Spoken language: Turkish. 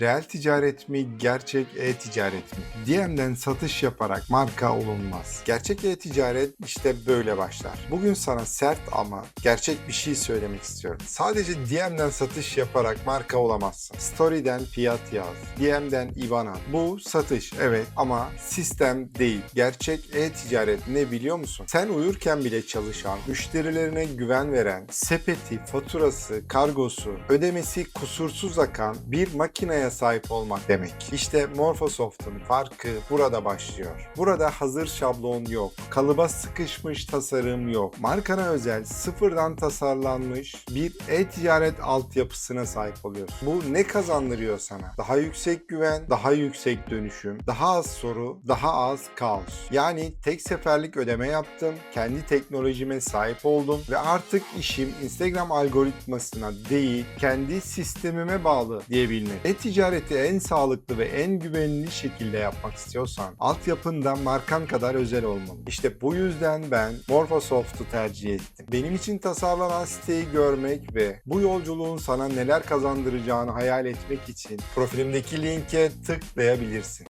Reel ticaret mi, gerçek e-ticaret mi? DM'den satış yaparak marka olunmaz. Gerçek e-ticaret işte böyle başlar. Bugün sana sert ama gerçek bir şey söylemek istiyorum. Sadece DM'den satış yaparak marka olamazsın. Story'den fiyat yaz, DM'den IBAN al. Bu satış evet ama sistem değil. Gerçek e-ticaret ne biliyor musun? Sen uyurken bile çalışan, müşterilerine güven veren, sepeti, faturası, kargosu, ödemesi kusursuz akan bir makineye sahip olmak demek. İşte Morphosoft'un farkı burada başlıyor. Burada hazır şablon yok, kalıba sıkışmış tasarım yok. Markana özel sıfırdan tasarlanmış bir e-ticaret altyapısına sahip oluyorsun. Bu ne kazandırıyor sana? Daha yüksek güven, daha yüksek dönüşüm, daha az soru, daha az kaos. Yani tek seferlik ödeme yaptım, kendi teknolojime sahip oldum ve artık işim Instagram algoritmasına değil, kendi sistemime bağlı diyebilmek. E-ticareti en sağlıklı ve en güvenilir şekilde yapmak istiyorsan altyapında markan kadar özel olmalı. İşte bu yüzden ben Morphosoft'u tercih ettim. Benim için tasarlanan siteyi görmek ve bu yolculuğun sana neler kazandıracağını hayal etmek için profilimdeki linke tıklayabilirsin.